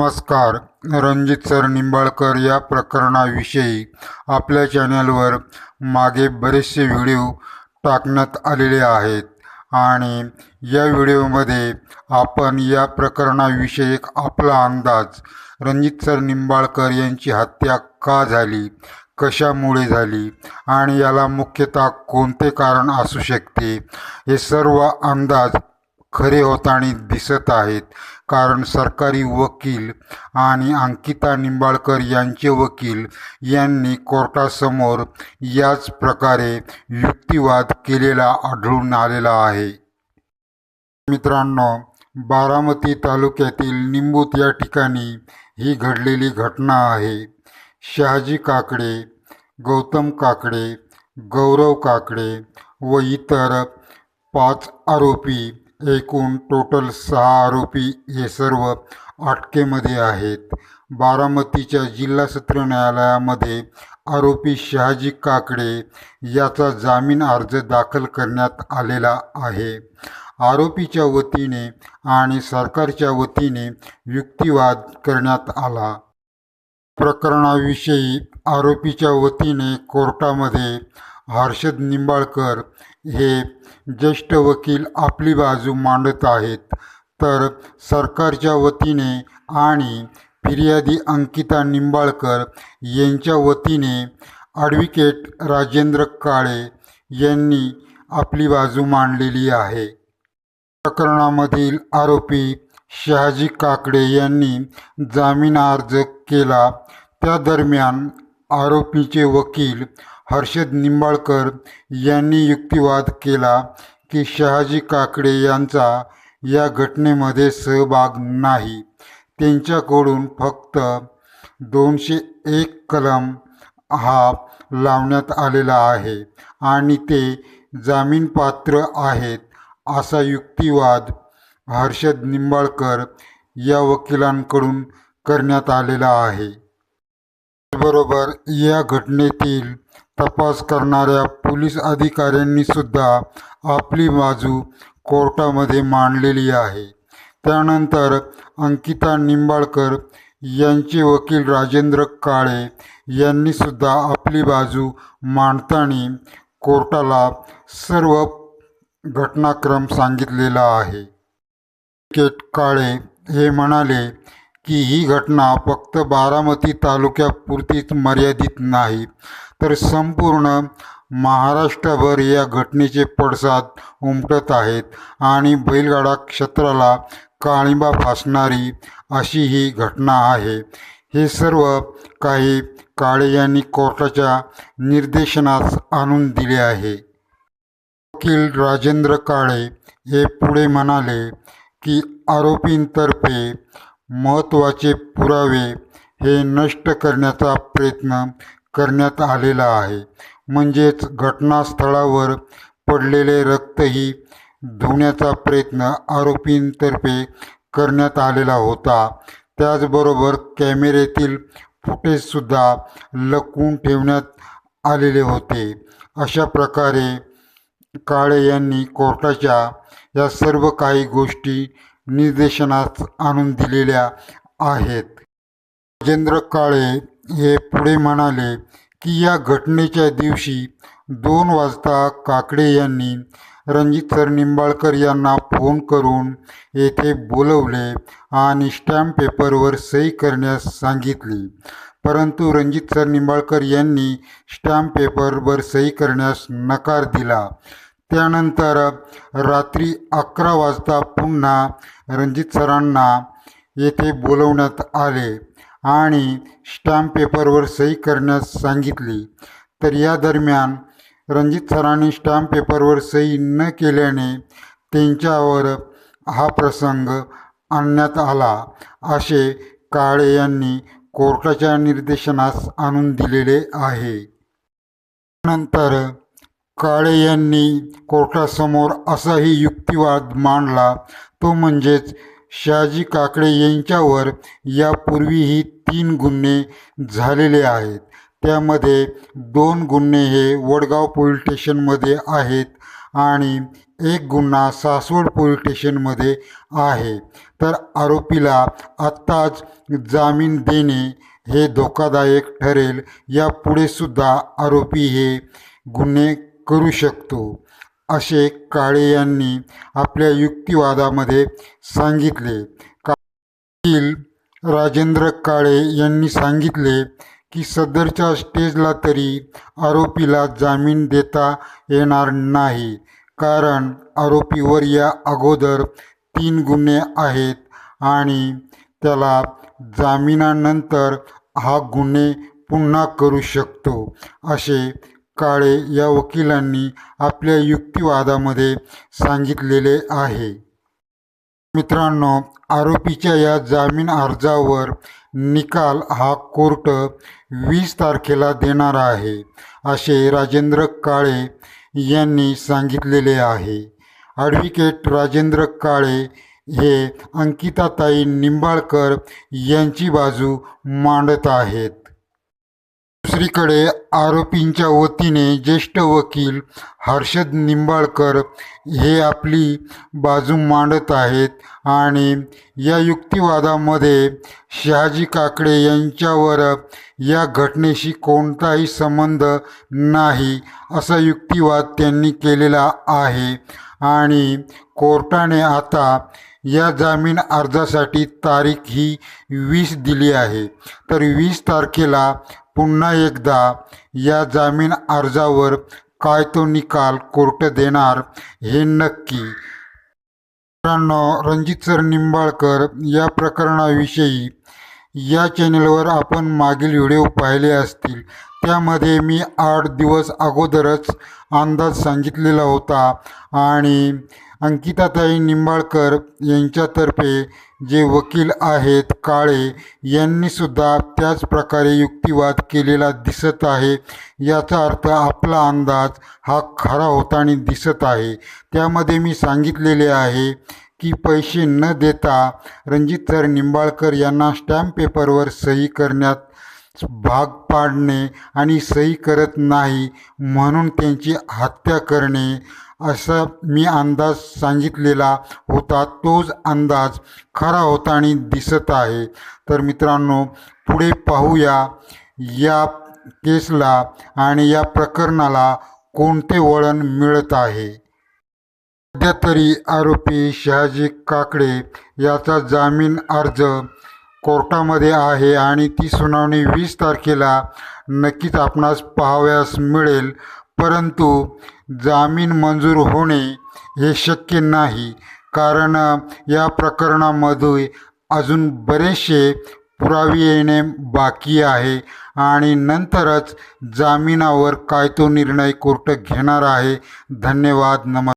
नमस्कार. रणजित सर निंबाळकर या प्रकरणाविषयी आपल्या चॅनलवर मागे बरेचसे व्हिडिओ टाकण्यात आलेले आहेत. आणि या व्हिडिओमध्ये आपण या प्रकरणाविषयी आपला अंदाज रणजित सर निंबाळकर यांची हत्या का झाली कशामुळे झाली आणि याला मुख्यतः कोणते कारण असू शकते हे सर्व अंदाज खरे होताना दिसत आहेत. कारण सरकारी वकील आणि अंकिता निंबाळकर यांचे वकील यांनी कोर्टासमोर याच प्रकारे युक्तिवाद केलेला आढळून आलेला आहे. मित्रांनो बारामती तालुक्यातील निंबूत या ठिकाणी ही घडलेली घटना आहे. शहाजी काकडे गौतम काकडे गौरव काकडे व इतर पाच आरोपी एकूण टोटल सहा आरोपी हे सर्व अटकेमध्ये आहेत. बारामतीच्या जिल्हा सत्र न्यायालयामध्ये आरोपी शहाजी काकडे याचा जामीन अर्ज दाखल करण्यात आलेला आहे. आरोपीच्या वतीने आणि सरकारच्या वतीने युक्तिवाद करण्यात आला. प्रकरणाविषयी आरोपीच्या वतीने कोर्टामध्ये हर्षद निंबाळकर हे ज्येष्ठ वकील आपली बाजू मांडत आहेत. तर सरकारच्या वतीने आणि फिर्यादी अंकिता निंबाळकर यांच्या वतीने ॲडव्होकेट राजेंद्र काळे यांनी आपली बाजू मांडलेली आहे. प्रकरणामधील आरोपी शहाजी काकडे यांनी जामीन अर्ज केला. त्या दरम्यान आरोपीचे वकील हर्षद निंबाळकर यांनी युक्तिवाद केला की शहाजी काकडे यांचा या घटनेमध्ये सहभाग नाही. त्यांच्याकडून फक्त दोनशे एक कलम हा लावण्यात आलेला आहे आणि ते जामीनपात्र आहेत असा युक्तिवाद हर्षद निंबाळकर या वकिलांकडून करण्यात आलेला आहे. बरोबर या घटनेतील तपास करणाऱ्या पोलीस अधिकाऱ्यांनी सुद्धा आपली बाजू कोर्टामध्ये मांडलेली आहे. त्यानंतर अंकिता निंबाळकर यांचे वकील राजेंद्र काळे यांनी सुद्धा आपली बाजू मांडताना कोर्टाला सर्व घटनाक्रम सांगितलेला आहे. केट काळे हे म्हणाले की ही घटना फक्त बारामती तालुक्यापुरतीच मर्यादित नाही. तर संपूर्ण महाराष्ट्रभर या घटनेचे पडसाद उमटत आहेत आणि बैलगाडा क्षेत्राला काळिंबा फासणारी अशी ही घटना आहे. हे सर्व काही काळे यांनी कोर्टाच्या निर्देशनास आणून दिले आहे. वकील राजेंद्र काळे हे पुढे म्हणाले की आरोपींतर्फे महत्त्वाचे पुरावे हे नष्ट करण्याचा प्रयत्न करण्यात आलेला आहे. म्हणजेच घटनास्थळावर पडलेले रक्तही धुण्याचा प्रयत्न आरोपींतर्फे करण्यात आलेला होता. त्याचबरोबर कॅमेऱ्यातील फुटेजसुद्धा लपवून ठेवण्यात आलेले होते. अशा प्रकारे काळे यांनी कोर्टाच्या या सर्व काही गोष्टी निर्देशनास आणून दिलेल्या आहेत. राजेंद्र काळे हे पुढे म्हणाले की या घटनेच्या दिवशी दोन वाजता काकडे यांनी रणजित सर निंबाळकर यांना फोन करून येथे बोलवले आणि स्टॅम्प पेपरवर सही करण्यास सांगितली. परंतु रणजित सर निंबाळकर यांनी स्टॅम्प पेपरवर सही करण्यास नकार दिला. त्यानंतर रात्री अकरा वाजता पुन्हा रणजित सरांना येथे बोलवण्यात आले. आणि स्टॅम्प पेपरवर सही करण्यास सांगितली. तर या दरम्यान रणजित सरांनी स्टॅम्प पेपरवर सही न केल्याने त्यांच्यावर हा प्रसंग आणण्यात आला असे काळे यांनी कोर्टाच्या निर्देशनास आणून दिलेले आहे. नंतर काळे यांनी कोर्टासमोर असाही युक्तिवाद मांडला. तो म्हणजेच शहाजी काकडे यांच्यावर यापूर्वीही तीन गुन्हे झालेले आहेत. त्यामध्ये दोन गुन्हे हे वडगाव पोलीस स्टेशनमध्ये आहेत आणि एक गुन्हा सासवड पोलीस स्टेशनमध्ये आहे. तर आरोपीला आत्ताच जामीन देणे हे धोकादायक ठरेल यापुढे सुद्धा आरोपी हे गुन्हे करू शकतो. असे काळे यांनी आपल्या युक्तिवादामध्ये सांगितले. वकील राजेंद्र काळे यांनी सांगितले की सदरच्या स्टेजला तरी आरोपीला जामीन देता येणार नाही कारण आरोपीवर या अगोदर तीन गुन्हे आहेत आणि त्याला जामिनानंतर हा गुन्हे पुन्हा करू शकतो असे काळे या वकिलांनी आपल्या युक्तिवादामध्ये सांगितलेले आहे. मित्रांनो आरोपीच्या या जामीन अर्जावर निकाल हा कोर्ट वीस तारखेला देणार आहे असे राजेंद्र काळे यांनी सांगितलेले आहे. ॲडव्होकेट राजेंद्र काळे हे अंकिताताई निंबाळकर यांची बाजू मांडत आहेत. दुसरीकडे आरोपींच्या वतीने ज्येष्ठ वकील हर्षद निंबाळकर हे आपली बाजू मांडत आहेत आणि या युक्तिवादामध्ये शहाजी काकडे यांच्यावर या घटनेशी कोणताही संबंध नाही असा युक्तिवाद त्यांनी केलेला आहे. आणि कोर्टाने आता या जामीन अर्जासाठी तारीख ही वीस दिली आहे. तर वीस तारखेला पुन्हा एकदा या जामीन अर्जावर काय तो निकाल कोर्ट देणार हे नक्की. मित्रांनो रणजित सर निंबाळकर या प्रकरणाविषयी या चॅनलवर आपण मागील व्हिडिओ पाहिले असतील. त्यामध्ये मी आठ दिवस अगोदरच अंदाज सांगितलेला होता. आणि अंकिताताई निंबाळकर यांच्यातर्फे जे वकील आहेत काळे यांनीसुद्धा त्याच प्रकारे युक्तिवाद केलेला दिसत आहे. याचा अर्थ आपला अंदाज हा खरा होताना दिसत आहे. त्यामध्ये मी सांगितलेले आहे की पैसे न देता रणजित सर निंबाळकर यांना स्टॅम्प पेपरवर सही करण्यात भाग पाडणे आणि सही करत नाही म्हणून त्यांची हत्या करणे असा मी अंदाज सांगितलेला होता. तोच अंदाज खरा होताना दिसत आहे. तर मित्रांनो पुढे पाहूया या केसला आणि या प्रकरणाला कोणते वळण मिळत आहे. सध्या तरी आरोपी शहाजी काकडे याचा जामीन अर्ज कोर्टामध्ये आहे आणि ती सुनावणी वीस तारखेला नक्कीच आपणास पाहावयास मिळेल. परंतु जामीन मंजूर होणे हे शक्य नाही. कारण या प्रकरणामध्ये अजून बरेचसे पुरावे येणे बाकी आहे आणि नंतरच जामिनावर काय तो निर्णय कोर्ट घेणार आहे. धन्यवाद नमस्कार.